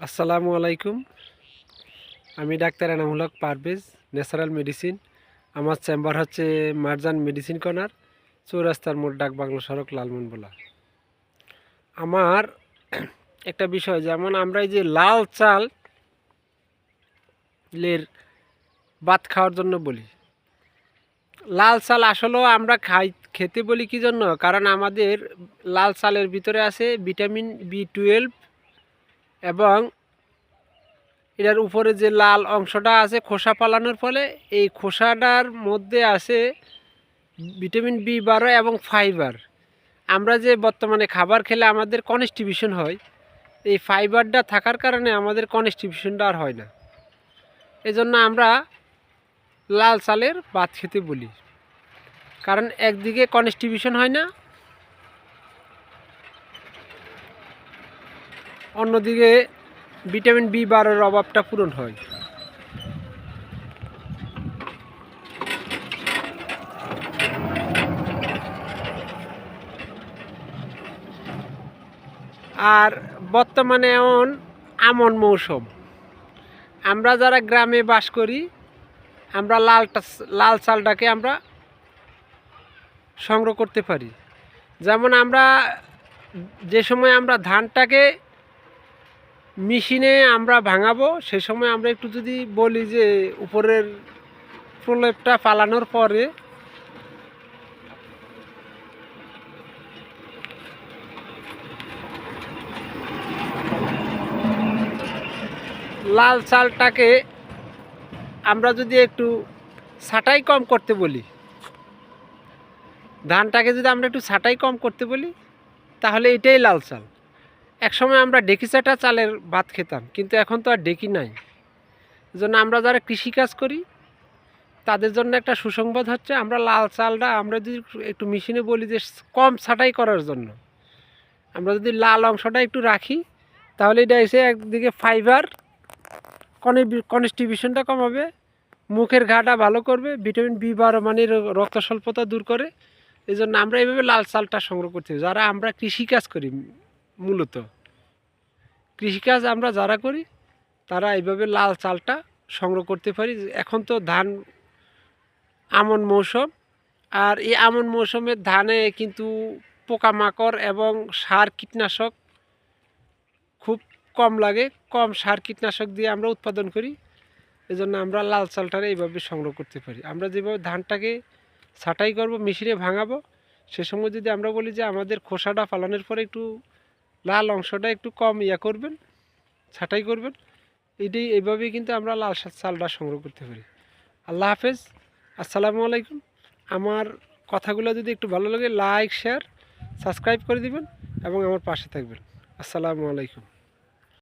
আসসালামু আলাইকুম। আমি doctor Enamul Parvez, natural medicine. আমার চেম্বার হচ্ছে মারজান মেডিসিন কর্নার, চৌরাস্তার মোড় ডাক বাংলা সড়ক লালমনবোলা আমার একটা বিষয়, যেমন আমরা এই যে লাল চাল লের ভাত খাওয়ার জন্য বলি। লাল চাল আসলেও আমরা খাই, খেতে বলি কি জন্য? কারণ আমাদের লাল চালের ভিতরে আছে ভিটামিন বি টুয়েলভ এবং এটার উপরে যে লাল অংশটা আছে খোসা পালানোর ফলে এই খোসাটার মধ্যে আছে ভিটামিন বি বারো এবং ফাইবার। আমরা যে বর্তমানে খাবার খেলে আমাদের কনস্টিবিউশন হয়, এই ফাইবারটা থাকার কারণে আমাদের কনস্টিবিউশনটা আর হয় না। এজন্য আমরা লাল চালের ভাত খেতে বলি। কারণ একদিকে কনস্টিবিউশন হয় না অন্যদিকে ভিটামিন বি বারের অভাবটা পূরণ হয়। আর বর্তমানে এমন আমন মৌসুম। আমরা যারা গ্রামে বাস করি, আমরা লালটা লাল চালটাকে আমরা সংগ্রহ করতে পারি। যেমন আমরা যে সময় আমরা ধানটাকে মেশিনে আমরা ভাঙাবো, সে সময় আমরা একটু যদি বলি যে উপরের প্রলেপটা পালানোর পরে লাল চালটাকে আমরা যদি একটু ছাটাই কম করতে বলি, ধানটাকে যদি আমরা একটু ছাটাই কম করতে বলি, তাহলে এটাই লাল চাল। একসময় আমরা ডেকি চাটা চালের ভাত খেতাম, কিন্তু এখন তো আর ডেকি নাই। জন্য আমরা যারা কৃষিকাজ করি, তাদের জন্য একটা সুসংবাদ হচ্ছে, আমরা লাল চালটা আমরা যদি একটু মেশিনে বলি যে কম ছাটাই করার জন্য, আমরা যদি লাল অংশটা একটু রাখি, তাহলে এটা এসে একদিকে ফাইবার কনস্টিবিউশনটা কমাবে, মুখের ঘাটা ভালো করবে ভিটামিন বি বারো মানে রক্ত স্বল্পতা দূর করে। এই জন্য আমরা এইভাবে লাল চালটা সংগ্রহ করতে যারা আমরা কৃষিকাজ করি, মূলত। কৃষিকাজ আমরা যারা করি, তারা এইভাবে লাল চালটা সংগ্রহ করতে পারি। এখন তো ধান আমন মৌসুম, আর এই আমন মৌসুমের ধানে কিন্তু পোকামাকড় এবং সার কীটনাশক খুব কম লাগে। কম সার কীটনাশক দিয়ে আমরা উৎপাদন করি। এজন্য আমরা লাল চালটারে এইভাবে সংগ্রহ করতে পারি। আমরা যেভাবে ধানটাকে ছাঁটাই করব, মেশিনে ভাঙাবো, সে সময় যদি আমরা বলি যে আমাদের খোসাটা ফালানোর পরে একটু লাল অংশটা একটু কম ইয়া করবেন, ছাটাই করবেন। এটাই এইভাবেই কিন্তু আমরা লাল চালটা সংগ্রহ করতে পারি। আল্লাহ হাফেজ, আসসালামু আলাইকুম। আমার কথাগুলো যদি একটু ভালো লাগে, লাইক, শেয়ার, সাবস্ক্রাইব করে দিবেন এবং আমার পাশে থাকবেন। আসসালামু আলাইকুম।